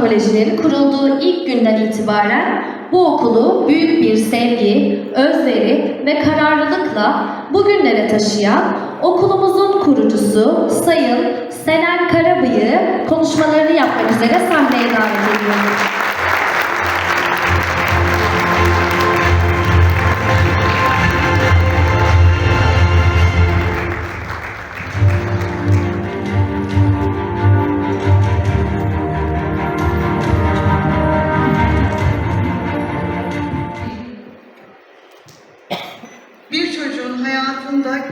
Koleji'nin kurulduğu ilk günden itibaren bu okulu büyük bir sevgi, özveri ve kararlılıkla bugünlere taşıyan okulumuzun kurucusu Sayın Selen Karabıyık'ı konuşmalarını yapmak üzere sahneye davet ediyorum.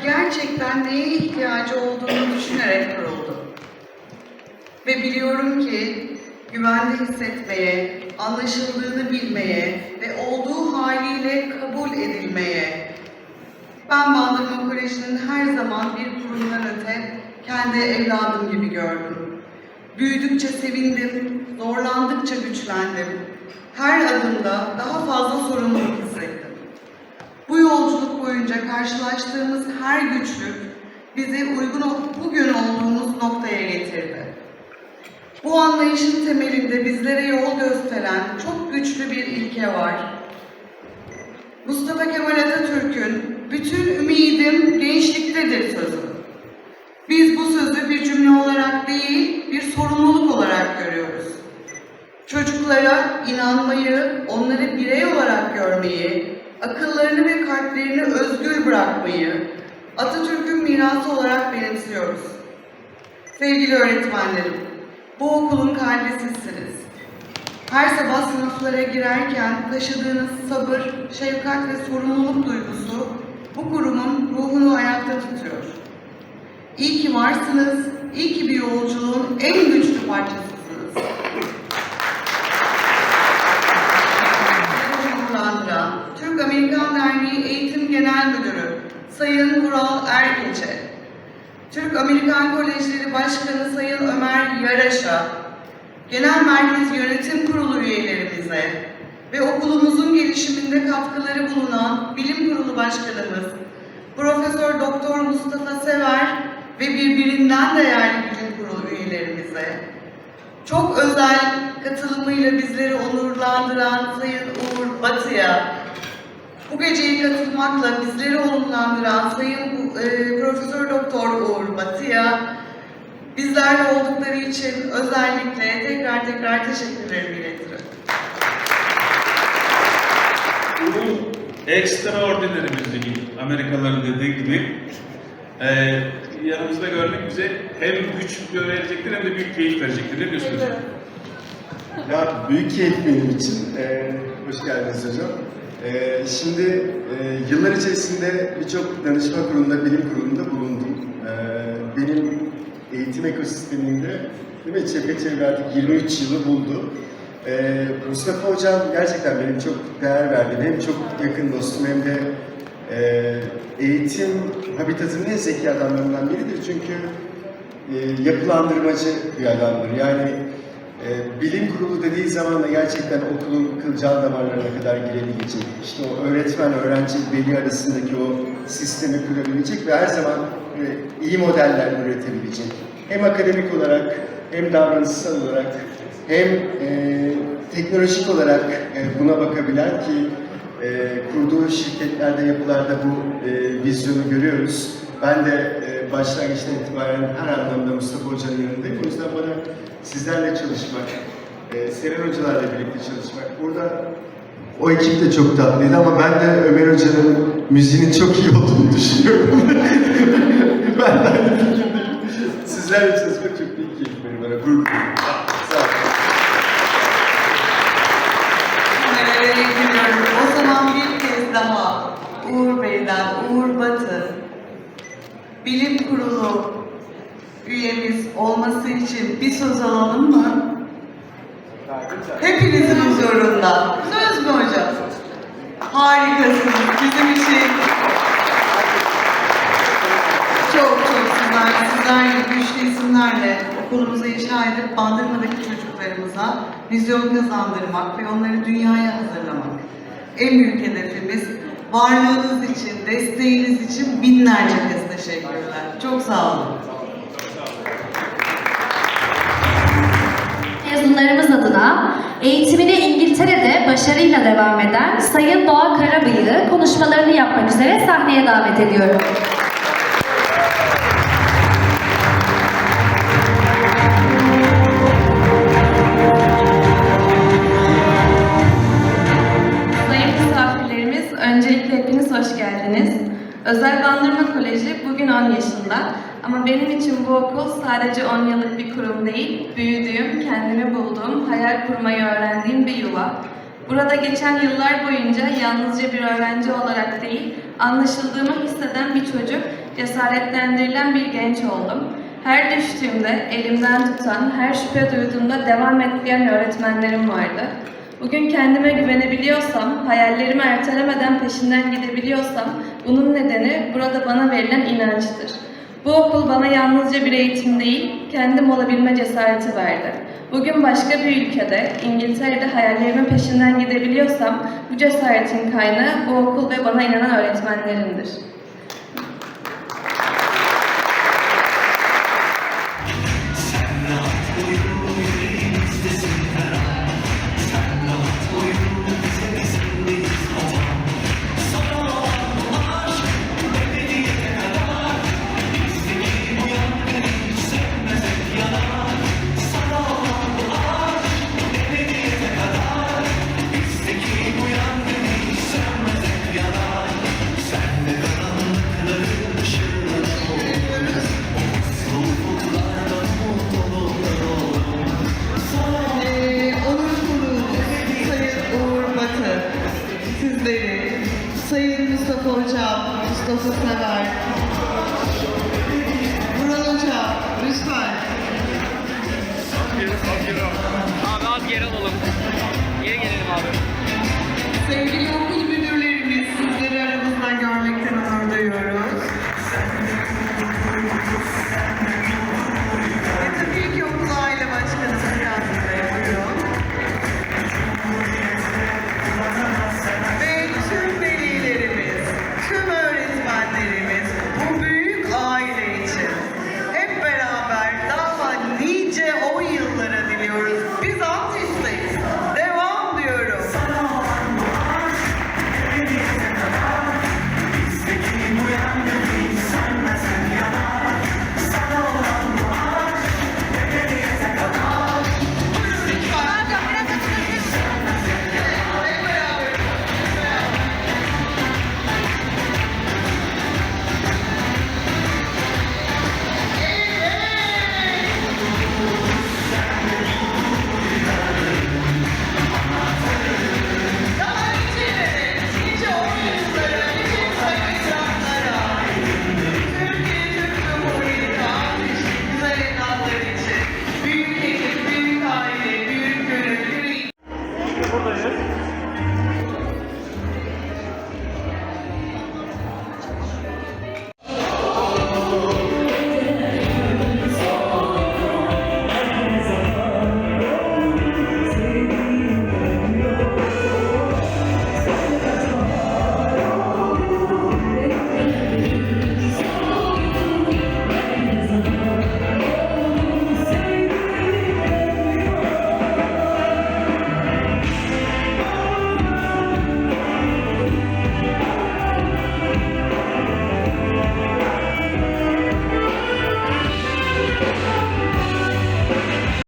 Gerçekten neye ihtiyacı olduğunu düşünerek kuruldu. Ve biliyorum ki güvende hissetmeye, anlaşıldığını bilmeye ve olduğu haliyle kabul edilmeye, ben Bandırma Koleji'nin her zaman bir kurumdan öte kendi evladım gibi gördüm. Büyüdükçe sevindim, zorlandıkça güçlendim. Her adımda daha fazla sorumluluk boyunca karşılaştığımız her güçlük bizi uygun bugün olduğumuz noktaya getirdi. Bu anlayışın temelinde bizlere yol gösteren çok güçlü bir ilke var. Mustafa Kemal Atatürk'ün bütün ümidim gençliktedir sözü. Biz bu sözü bir cümle olarak değil, bir sorumluluk olarak görüyoruz. Çocuklara inanmayı, onları birey olarak görmeyi, akıllarını ve kalplerini özgür bırakmayı Atatürk'ün mirası olarak benimsiyoruz. Sevgili öğretmenlerim, bu okulun kalbi sizsiniz. Her sabah sınıflara girerken taşıdığınız sabır, şefkat ve sorumluluk duygusu bu kurumun ruhunu ayakta tutuyor. İyi ki varsınız, iyi ki bir yolculuğun en güçlü parçasısınız. onurlandıran Türk-Amerikan Derneği Eğitim Genel Müdürü Erkeç'e, Türk-Amerikan Kolejleri Başkanı Sayın Ömer Yaraş'a, Genel Merkez Yönetim Kurulu üyelerimize ve okulumuzun gelişiminde katkıları bulunan Bilim Kurulu Başkanımız Profesör Doktor Mustafa Sever ve birbirinden değerli bilim kurulu üyelerimize, çok özel katılımıyla bizleri onurlandıran Sayın Uğur Batı'ya, bu geceyi katılmakla bizleri onurlandıran Sayın e, Profesör Doktor Uğur Batı'ya, bizlerle oldukları için özellikle tekrar tekrar teşekkürlerimi iletirim. Bu extraordinary müzik, Amerikalıların dediği gibi e, yanımızda görmek bize hem güç verecektir hem de büyük keyif verecektir. Ne diyorsunuz? Ya büyük keyif benim için. Ee, hoş geldiniz hocam. Ee, şimdi e, yıllar içerisinde birçok danışma kurulunda, bilim kurulunda bulundum. Ee, benim eğitim ekosisteminde değil mi, çepeçevre artık 23 yılı buldu. Ee, Mustafa Hocam gerçekten benim çok değer verdiğim, hem çok yakın dostum hem de e, eğitim habitatının en zeki adamlarından biridir. Çünkü e, yapılandırmacı bir adamdır. Yani e, bilim kurulu dediği zaman da gerçekten okulun kılcal damarlarına kadar girebilecek, işte o öğretmen, öğrenci, veli arasındaki o sistemi kurabilecek ve her zaman e, iyi modeller üretebilecek. Hem akademik olarak, hem davranışsal olarak, hem e, teknolojik olarak e, buna bakabilen ki e, kurduğu şirketlerde, yapılarda bu e, vizyonu görüyoruz. Ben de başlangıçtan itibaren her anlamda Mustafa Hoca'nın yanındayım. O yüzden bana sizlerle çalışmak, e, Seren Hocalarla birlikte çalışmak, burada o ekip de çok tatlıydı ama ben de Ömer Hoca'nın müziğinin çok iyi olduğunu düşünüyorum. ben de aynı fikirdeyim. Sizlerle çalışmak çok büyük keyif veriyor bana, gurur. Sağ olun. Gidiyorum? O zaman bir kez daha Uğur Bey'den, Uğur Batı, Bilim Kurulu üyemiz olması için bir söz alalım mı? Hepinizin huzurunda. Söz mü hocam? Harikasınız. Bizim için çok çok sizler, sizler gibi güçlü isimlerle okulumuza inşa edip Bandırma'daki çocuklarımıza vizyon kazandırmak ve onları dünyaya hazırlamak. En büyük hedefimiz varlığınız için, desteğiniz için binlerce kez teşekkürler. Çok sağ olun. Mezunlarımız adına eğitimini İngiltere'de başarıyla devam eden Sayın Doğa Karabıyık'ı konuşmalarını yapmak üzere sahneye davet ediyorum. Sayın misafirlerimiz, öncelikle hepiniz hoş geldiniz. Özel Bandırma Koleji bugün 10 yaşında. Ama benim için bu okul sadece 10 yıllık bir kurum değil, büyüdüğüm, kendimi bulduğum, hayal kurmayı öğrendiğim bir yuva. Burada geçen yıllar boyunca yalnızca bir öğrenci olarak değil, anlaşıldığımı hisseden bir çocuk, cesaretlendirilen bir genç oldum. Her düştüğümde elimden tutan, her şüphe duyduğumda devam et diyen öğretmenlerim vardı. Bugün kendime güvenebiliyorsam, hayallerimi ertelemeden peşinden gidebiliyorsam, bunun nedeni burada bana verilen inançtır. Bu okul bana yalnızca bir eğitim değil, kendim olabilme cesareti verdi. Bugün başka bir ülkede, İngiltere'de hayallerimin peşinden gidebiliyorsam, bu cesaretin kaynağı bu okul ve bana inanan öğretmenlerimdir. Mustafa Sever, Vural Hocam, lütfen. Az geri alalım. Geri gelelim abi. Sevgili